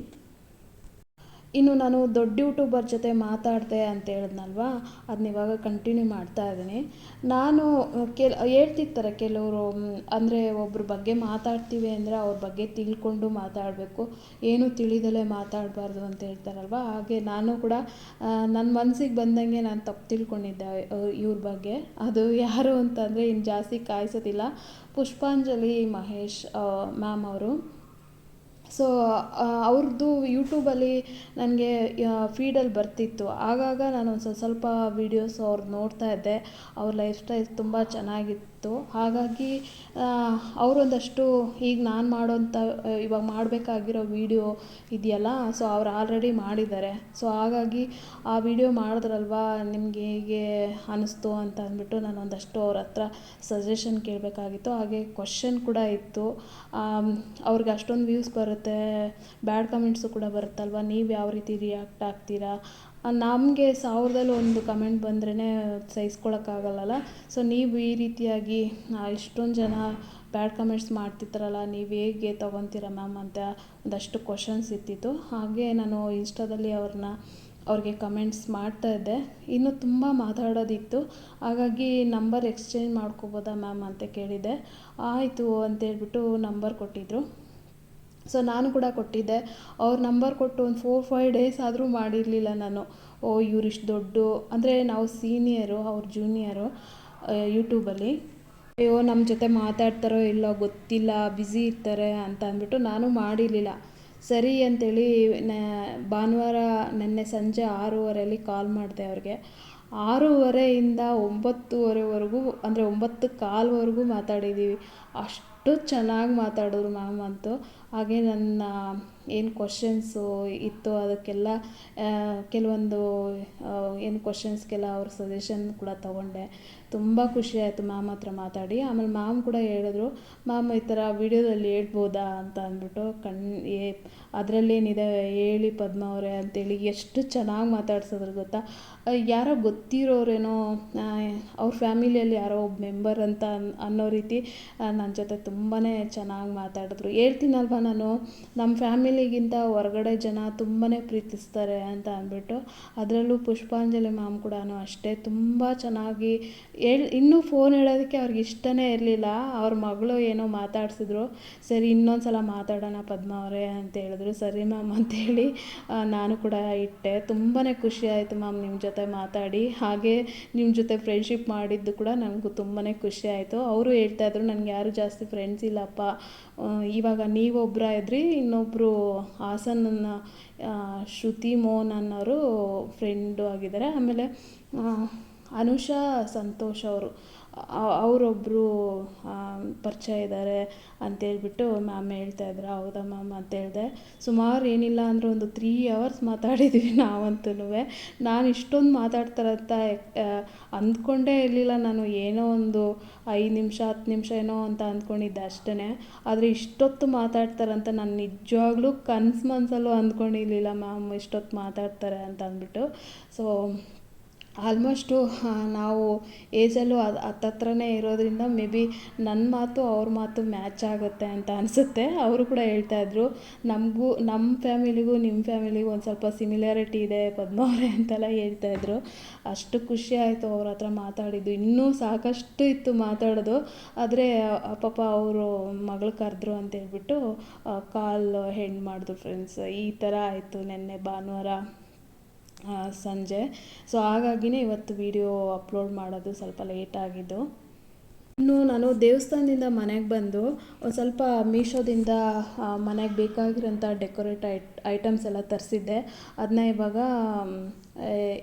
ಇನ್ನು ನಾನು ದೊಡ್ಡ ಯೂಟ್ಯೂಬರ್ ಜೊತೆ ಮಾತಾಡಿದೆ ಅಂತ ಹೇಳಿದ್ನಲ್ವಾ? ಅದನ್ನ ಇವಾಗ ಕಂಟಿನ್ಯೂ ಮಾಡ್ತಾ ಇದ್ದೀನಿ. ನಾನು, ಕೆಲ, ಹೇಳ್ತಿರ್ತಾರೆ ಕೆಲವರು ಅಂದರೆ ಒಬ್ರ ಬಗ್ಗೆ ಮಾತಾಡ್ತೀವಿ ಅಂದರೆ ಅವ್ರ ಬಗ್ಗೆ ತಿಳ್ಕೊಂಡು ಮಾತಾಡಬೇಕು. ಏನು ತಿಳಿದಲೇ ಮಾತಾಡಬಾರ್ದು ಅಂತ ಹೇಳ್ತಾರಲ್ವ? ಹಾಗೆ ನಾನು ಕೂಡ ನನ್ನ ಮನಸ್ಸಿಗೆ ಬಂದಂಗೆ ನಾನು ತಪ್ಪು ತಿಳ್ಕೊಂಡಿದ್ದೆ ಇವ್ರ ಬಗ್ಗೆ. ಅದು ಯಾರು ಅಂತಂದರೆ ಇನ್ನು ಜಾಸ್ತಿ ಕಾಯಿಸೋದಿಲ್ಲ. ಪುಷ್ಪಾಂಜಲಿ ಮಹೇಶ್ ಮ್ಯಾಮ್ ಅವರು. ಸೊ ಅವ್ರದ್ದು ಯೂಟ್ಯೂಬಲ್ಲಿ ನನಗೆ ಫೀಡಲ್ಲಿ ಬರ್ತಿತ್ತು. ಆಗಾಗ ನಾನು ಒಂದು ಸ್ವಲ್ಪ ವೀಡಿಯೋಸ್ ಅವ್ರ್ದು ನೋಡ್ತಾ ಇದ್ದೆ. ಅವ್ರ ಲೈಫ್ ಸ್ಟೈಲ್ ತುಂಬ ಚೆನ್ನಾಗಿತ್ತು. ಇತ್ತು. ಹಾಗಾಗಿ ಅವರೊಂದಷ್ಟು ಈಗ ನಾನು ಮಾಡೋಂಥ ಇವಾಗ ಮಾಡಬೇಕಾಗಿರೋ ವೀಡಿಯೋ ಇದೆಯಲ್ಲ, ಸೊ ಅವ್ರು ಆಲ್ರೆಡಿ ಮಾಡಿದ್ದಾರೆ. ಸೊ ಹಾಗಾಗಿ ಆ ವಿಡಿಯೋ ಮಾಡಿದ್ರಲ್ವಾ, ನಿಮಗೆ ಹೇಗೆ ಅನ್ನಿಸ್ತು ಅಂತ ಅಂದ್ಬಿಟ್ಟು ನಾನು ಒಂದಷ್ಟು ಅವ್ರ ಹತ್ರ ಸಜೆಷನ್ ಕೇಳಬೇಕಾಗಿತ್ತು. ಹಾಗೆ ಕ್ವಶನ್ ಕೂಡ ಇತ್ತು. ಅವ್ರಿಗೆ ಅಷ್ಟೊಂದು ವ್ಯೂಸ್ ಬರುತ್ತೆ ಬ್ಯಾಡ್ ಕಮೆಂಟ್ಸು ಕೂಡ ಬರುತ್ತಲ್ವ, ನೀವು ಯಾವ ರೀತಿ ರಿಯಾಕ್ಟ್ ಆಗ್ತೀರಾ ನಮಗೆ ಸಾವಿರದಲ್ಲಿ ಒಂದು ಕಮೆಂಟ್ ಬಂದ್ರೇ ಸಹಿಸ್ಕೊಳ್ಳೋಕ್ಕಾಗಲ್ಲಲ್ಲ ಸೊ ನೀವು ಈ ರೀತಿಯಾಗಿ ಇಷ್ಟೊಂದು ಜನ ಬ್ಯಾಡ್ ಕಮೆಂಟ್ಸ್ ಮಾಡ್ತಿರ್ತಾರಲ್ಲ, ನೀವು ಹೇಗೆ ತೊಗೊತೀರ ಮ್ಯಾಮ್ ಅಂತ ಒಂದಷ್ಟು ಕ್ವಶನ್ಸ್ ಇತ್ತಿತ್ತು. ಹಾಗೆ ನಾನು ಇನ್ಸ್ಟಾದಲ್ಲಿ ಅವ್ರನ್ನ ಅವ್ರಿಗೆ ಕಮೆಂಟ್ಸ್ ಮಾಡ್ತಾ ಇದ್ದೆ. ಇನ್ನೂ ತುಂಬ ಮಾತಾಡೋದಿತ್ತು. ಹಾಗಾಗಿ ನಂಬರ್ ಎಕ್ಸ್ಚೇಂಜ್ ಮಾಡ್ಕೋಬೋದಾ ಮ್ಯಾಮ್ ಅಂತ ಕೇಳಿದೆ ಆಯಿತು ಅಂತೇಳ್ಬಿಟ್ಟು ನಂಬರ್ ಕೊಟ್ಟಿದ್ದರು ಸೊ ನಾನು ಕೂಡ ಕೊಟ್ಟಿದ್ದೆ. ಅವ್ರ ನಂಬರ್ ಕೊಟ್ಟು ಒಂದು ಫೋರ್ ಫೈವ್ ಡೇಸ್ ಆದರೂ ಮಾಡಿರಲಿಲ್ಲ ನಾನು. ಓ ಇವ್ರಿಷ್ಟು ದೊಡ್ಡ. ಅಂದರೆ ನಾವು ಸೀನಿಯರು ಅವ್ರ ಜೂನಿಯರು ಯೂಟ್ಯೂಬಲ್ಲಿ ಅಯ್ಯೋ ನಮ್ಮ ಜೊತೆ ಮಾತಾಡ್ತಾರೋ ಇಲ್ಲೋ ಗೊತ್ತಿಲ್ಲ ಬ್ಯುಸಿ ಇರ್ತಾರೆ ಅಂತ ಅಂದ್ಬಿಟ್ಟು ನಾನು ಮಾಡಿರಲಿಲ್ಲ. ಸರಿ ಅಂತೇಳಿ ಭಾನುವಾರ ನಿನ್ನೆ ಸಂಜೆ ಆರೂವರೆಯಲ್ಲಿ ಕಾಲ್ ಮಾಡಿದೆ ಅವ್ರಿಗೆ. ಆರೂವರೆಯಿಂದ ಒಂಬತ್ತುವರೆವರೆಗೂ, ಅಂದರೆ ಒಂಬತ್ತು ಕಾಲ್ವರೆಗೂ ಮಾತಾಡಿದ್ದೀವಿ ಅಷ್ಟು ಚೆನ್ನಾಗಿ ಮಾತಾಡಿದ್ರು ಮ್ಯಾಮ್ ಅಂತೂ. ಹಾಗೆ ನನ್ನ, ಏನು ಕ್ವಶನ್ಸು ಇತ್ತು ಅದಕ್ಕೆಲ್ಲ ಕೆಲವೊಂದು ಏನು ಕ್ವಶನ್ಸ್ಗೆಲ್ಲ ಅವ್ರ ಸಜೆಷನ್ ಕೂಡ ತೊಗೊಂಡೆ. ತುಂಬ ಖುಷಿ ಆಯಿತು ಮ್ಯಾಮ್ ಹತ್ರ ಮಾತಾಡಿ. ಆಮೇಲೆ ಮ್ಯಾಮ್ ಕೂಡ ಹೇಳಿದ್ರು ಮ್ಯಾಮ್ ಈ ಥರ ವೀಡಿಯೋದಲ್ಲಿ ಹೇಳ್ಬೋದಾ? ಅಂತ ಅಂದ್ಬಿಟ್ಟು ಕಣ್, ಏ, ಅದರಲ್ಲೇನಿದೆ ಹೇಳಿ ಪದ್ಮ ಅವರೇ ಅಂತೇಳಿ ಎಷ್ಟು ಚೆನ್ನಾಗಿ ಮಾತಾಡ್ಸಿದ್ರು ಗೊತ್ತಾ? ಯಾರೋ ಗೊತ್ತಿರೋರೇನೋ ಅವ್ರ ಫ್ಯಾಮಿಲಿಯಲ್ಲಿ ಯಾರೋ ಒಬ್ಬ ಮೆಂಬರ್ ಅಂತ ಅನ್ನೋ ರೀತಿ ನನ್ನ ಜೊತೆ ತುಂಬಾ ಚೆನ್ನಾಗಿ ಮಾತಾಡಿದ್ರು. ಹೇಳ್ತೀನಲ್ವ ನಾನು ನಮ್ಮ ಫ್ಯಾಮಿಲಿಗಿಂತ ಹೊರಗಡೆ ಜನ ತುಂಬಾ ಪ್ರೀತಿಸ್ತಾರೆ ಅಂತ ಅಂದ್ಬಿಟ್ಟು, ಅದರಲ್ಲೂ ಪುಷ್ಪಾಂಜಲಿ ಮ್ಯಾಮ್ ಕೂಡ ಅಷ್ಟೇ, ತುಂಬ ಚೆನ್ನಾಗಿ ಹೇಳ್, ಇನ್ನೂ ಫೋನ್ ಹೇಳೋದಕ್ಕೆ ಅವ್ರಿಗೆ ಇಷ್ಟನೇ ಇರಲಿಲ್ಲ, ಅವ್ರ ಮಗಳು ಏನೋ ಮಾತಾಡ್ಸಿದ್ರು, ಸರಿ ಇನ್ನೊಂದು ಸಲ ಮಾತಾಡೋಣ ಪದ್ಮ ಅವರೇ ಅಂತ ಹೇಳಿದ್ರು. ಸರಿ ಮ್ಯಾಮ್ ಅಂತೇಳಿ ನಾನು ಕೂಡ ಇಟ್ಟೆ. ತುಂಬಾ ಖುಷಿ ಆಯಿತು ಮ್ಯಾಮ್ ನಿಮ್ಮ ಜೊತೆ ಮಾತಾಡಿ, ಹಾಗೆ ನಿಮ್ಮ ಜೊತೆ ಫ್ರೆಂಡ್ಶಿಪ್ ಮಾಡಿದ್ದು ಕೂಡ ನನಗೂ ತುಂಬಾ ಖುಷಿ ಆಯಿತು. ಅವರು ಹೇಳ್ತಾಯಿದ್ರು ನನಗೆ ಯಾರು ಜಾಸ್ತಿ ಫ್ರೆಂಡ್ಸ್ ಇಲ್ಲಪ್ಪ. ಇವಾಗ ನೀವೊಬ್ಬರ ಇದ್ರಿ ಇನ್ನೊಬ್ಬರು ಹಾಸನನ್ನ ಶ್ರುತಿ ಮೋಹನ್ ಅನ್ನೋರು ಫ್ರೆಂಡು ಆಗಿದ್ದಾರೆ. ಆಮೇಲೆ ಅನುಷಾ ಸಂತೋಷ್ ಅವರು. ಅವರೊಬ್ಬರು ಪರಿಚಯ ಇದ್ದಾರೆ ಅಂತೇಳ್ಬಿಟ್ಟು ಮ್ಯಾಮ್ ಹೇಳ್ತಾ ಇದ್ರು. ಹೌದಾ ಮ್ಯಾಮ್ ಅಂತ ಹೇಳಿದೆ. ಸುಮಾರು ಏನಿಲ್ಲ ಅಂದರೆ ಒಂದು ತ್ರೀ ಅವರ್ಸ್ ಮಾತಾಡಿದ್ವಿ ನಾವಂತೂ ನಾನು ಇಷ್ಟೊಂದು ಮಾತಾಡ್ತಾರಂತ ಅಂದ್ಕೊಂಡೇ ಇರಲಿಲ್ಲ ನಾನು. ಏನೋ ಒಂದು ಐದು ನಿಮಿಷ, ಹತ್ತು ನಿಮಿಷ ಏನೋ ಅಂತ ಅಂದ್ಕೊಂಡಿದ್ದೆ ಅಷ್ಟೇ ಆದರೆ ಇಷ್ಟೊತ್ತು ಮಾತಾಡ್ತಾರಂತ ನಾನು ನಿಜವಾಗ್ಲೂ ಕನ್ಸು ಮನಸಲ್ಲೂ ಅಂದ್ಕೊಂಡಿರಲಿಲ್ಲ ಮ್ಯಾಮ್ ಇಷ್ಟೊತ್ತು ಮಾತಾಡ್ತಾರೆ ಅಂತ ಅಂದ್ಬಿಟ್ಟು. ಸೊ ಆಲ್ಮೋಸ್ಟು ನಾವು ಏಜಲ್ಲೂ ಅದು, ಹತ್ತತ್ರನೇ ಇರೋದರಿಂದ ಮೇ ಬಿ ನನ್ನ ಮಾತು ಅವ್ರ ಮಾತು ಮ್ಯಾಚ್ ಆಗುತ್ತೆ ಅಂತ ಅನಿಸುತ್ತೆ. ಅವರು ಕೂಡ ಹೇಳ್ತಾಯಿದ್ರು ನಮಗೂ ನಮ್ಮ ಫ್ಯಾಮಿಲಿಗೂ ನಿಮ್ಮ ಫ್ಯಾಮಿಲಿಗೂ ಒಂದು ಸ್ವಲ್ಪ ಸಿಮಿಲ್ಯಾರಿಟಿ ಇದೆ ಪದ್ಮ ಅವರೇ [LAUGHS] ಅಂತೆಲ್ಲ ಹೇಳ್ತಾಯಿದ್ರು ಅಷ್ಟು ಖುಷಿ ಆಯಿತು ಅವ್ರ ಹತ್ರ ಮಾತಾಡಿದ್ದು. ಇನ್ನೂ ಸಾಕಷ್ಟು ಇತ್ತು ಮಾತಾಡೋದು. ಆದರೆ ಪಾಪ ಅವರು ಮಗಳು ಕರೆದ್ರು ಅಂತ ಹೇಳ್ಬಿಟ್ಟು ಕಾಲ್ ಹೆಂಡ್ ಮಾಡಿದ್ರು ಫ್ರೆಂಡ್ಸ್ ಈ ಥರ ಆಯಿತು ನಿನ್ನೆ ಭಾನುವಾರ. ಸಂಜೆ. ಸೊ ಹಾಗಾಗಿನೇ ಇವತ್ತು ವಿಡಿಯೋ ಅಪ್ಲೋಡ್ ಮಾಡೋದು ಸ್ವಲ್ಪ ಲೇಟ್ ಆಗಿದ್ದು. ಇನ್ನು ನಾನು ದೇವಸ್ಥಾನದಿಂದ ಮನೆಗೆ ಬಂದು ಒಂದು ಸ್ವಲ್ಪ ಮೀಶೋದಿಂದ ಮನೆಗೆ ಬೇಕಾಗಿರೋಂಥ ಡೆಕೋರೇಟ್ ಐಟ್ ಐಟಮ್ಸ್ ಎಲ್ಲ ತರಿಸಿದ್ದೆ. ಅದನ್ನ ಇವಾಗ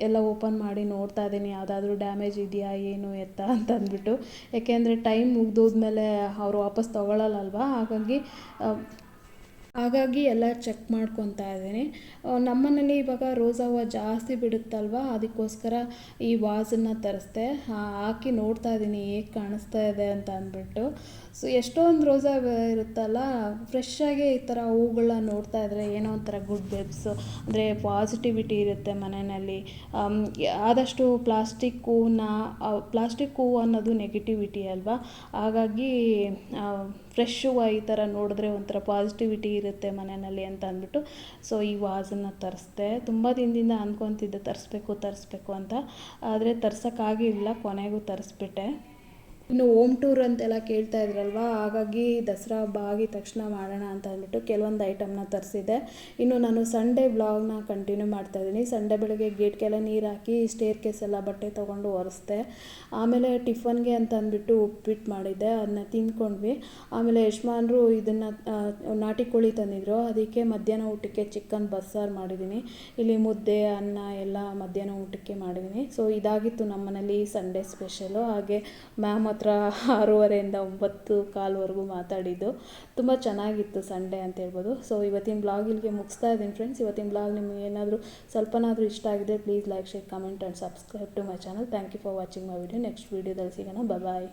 ಎಲ್ಲ ಓಪನ್ ಮಾಡಿ ನೋಡ್ತಾ ಇದ್ದೀನಿ. ಯಾವುದಾದ್ರೂ ಡ್ಯಾಮೇಜ್ ಇದೆಯಾ, ಏನು, ಎತ್ತ ಅಂತ ಅಂದ್ಬಿಟ್ಟು. ಯಾಕೆಂದರೆ ಟೈಮ್ ಮುಗ್ದೋದ್ಮೇಲೆ ಅವರು ವಾಪಸ್ ತೊಗೊಳ್ಳಲ್ಲಲ್ವಾ ಹಾಗಾಗಿ ಹಾಗಾಗಿ ಎಲ್ಲ ಚೆಕ್ ಮಾಡ್ಕೊತಾ ಇದ್ದೀನಿ. ನಮ್ಮನೇಲಿ ಇವಾಗ ರೋಸಾ ಹೂವು ಜಾಸ್ತಿ ಬಿಡುತ್ತಲ್ವ? ಅದಕ್ಕೋಸ್ಕರ ಈ ವಾಸನ್ನು ತರಿಸ್ದೆ. ಹಾಕಿ ನೋಡ್ತಾ ಇದ್ದೀನಿ ಹೇಗೆ ಕಾಣಿಸ್ತಾ ಇದೆ ಅಂತ ಅಂದ್ಬಿಟ್ಟು. ಸೊ ಎಷ್ಟೊಂದು ರೋಸಾ ಇರುತ್ತಲ್ಲ ಫ್ರೆಶ್ಶಾಗಿ ಈ ಥರ ಹೂಗಳನ್ನ ನೋಡ್ತಾ ಇದ್ದರೆ ಏನೋ ಒಂಥರ ಗುಡ್ ವೆಬ್ಸು ಅಂದರೆ ಪಾಸಿಟಿವಿಟಿ ಇರುತ್ತೆ ಮನೆಯಲ್ಲಿ. ಆದಷ್ಟು ಪ್ಲಾಸ್ಟಿಕ್ ಹೂವನ್ನ ಪ್ಲಾಸ್ಟಿಕ್ ಹೂವು ಅನ್ನೋದು ನೆಗೆಟಿವಿಟಿ ಅಲ್ವಾ? ಹಾಗಾಗಿ ಫ್ರೆಶ್ ಹೂವು ಈ ಥರ ನೋಡಿದ್ರೆ ಒಂಥರ ಪಾಸಿಟಿವಿಟಿ ಇರುತ್ತೆ ಮನೆಯಲ್ಲಿ ಅಂತ ಅಂದ್ಬಿಟ್ಟು. ಸೊ ಈ ವಾಸನ್ನು ತರಿಸ್ದೆ. ತುಂಬ ದಿನದಿಂದ ಅಂದ್ಕೊತಿದ್ದೆ, ತರಿಸ್ಬೇಕು ತರಿಸ್ಬೇಕು ಅಂತ. ಆದರೆ ತರ್ಸೋಕ್ಕಾಗಿಲ್ಲ ಕೊನೆಗೂ ತರಿಸ್ಬಿಟ್ಟೆ. ಇನ್ನು ಓಮ್ ಟೂರ್ ಅಂತೆಲ್ಲ ಕೇಳ್ತಾ ಇದ್ರಲ್ವಾ? ಹಾಗಾಗಿ ದಸರಾ ಹಬ್ಬ ಆಗಿದ ತಕ್ಷಣ ಮಾಡೋಣ ಅಂತ ಅಂದ್ಬಿಟ್ಟು ಕೆಲವೊಂದು ಐಟಮ್ನ ತರಿಸಿದ್ದೆ. ಇನ್ನು ನಾನು ಸಂಡೇ ಬ್ಲಾಗ್ನ ಕಂಟಿನ್ಯೂ ಮಾಡ್ತಾ ಇದ್ದೀನಿ. ಸಂಡೇ ಬೆಳಗ್ಗೆ ಗೇಟ್ಗೆಲ್ಲ ನೀರು ಹಾಕಿ ಸ್ಟೇರ್ ಕೇಸ್ ಎಲ್ಲ ಬಟ್ಟೆ ತೊಗೊಂಡು ಒರೆಸ್ದೆ. ಆಮೇಲೆ ಟಿಫನ್ಗೆ ಅಂತ ಅಂದ್ಬಿಟ್ಟು ಉಪ್ಪಿಟ್ಟು ಮಾಡಿದ್ದೆ. ಅದನ್ನ ತಿಂದ್ಕೊಂಡ್ವಿ. ಆಮೇಲೆ ಯಶ್ಮಾನ್ರು ಇದನ್ನು ನಾಟಿ ಕೋಳಿ ತಂದಿದ್ರು. ಅದಕ್ಕೆ ಮಧ್ಯಾಹ್ನ ಊಟಕ್ಕೆ ಚಿಕನ್ ಬಸ್ಸಾರು ಮಾಡಿದ್ದೀನಿ ಇಲ್ಲಿ ಮುದ್ದೆ, ಅನ್ನ ಎಲ್ಲ ಮಧ್ಯಾಹ್ನ ಊಟಕ್ಕೆ ಮಾಡಿದ್ದೀನಿ ಸೊ ಇದಾಗಿತ್ತು ನಮ್ಮನೇಲಿ ಸಂಡೇ ಸ್ಪೆಷಲು ಹಾಗೆ ಮ್ಯಾಮ್ ಹತ್ರ ಆರೂವರೆಯಿಂದ ಒಂಬತ್ತು ಕಾಲ್ವರೆಗೂ ಮಾತಾಡಿದ್ದು. ತುಂಬ ಚೆನ್ನಾಗಿತ್ತು ಸಂಡೇ ಅಂತ ಹೇಳ್ಬೋದು. ಸೊ ಇವತ್ತಿನ ಬ್ಲಾಗ್ ಇಲ್ಲಿಗೆ ಮುಗಿಸ್ತಾ ಇದ್ದೀನಿ ಫ್ರೆಂಡ್ಸ್ ಇವತ್ತಿನ ಬ್ಲಾಗ್ ನಿಮಗೆ ಏನಾದರೂ ಸ್ವಲ್ಪನಾದರೂ ಇಷ್ಟ ಆಗಿದೆ please like share comment and subscribe to my channel thank you for watching my video next ವೀಡಿಯೋದಲ್ಲಿ ಸಿಗೋಣ. ಬಾಯ್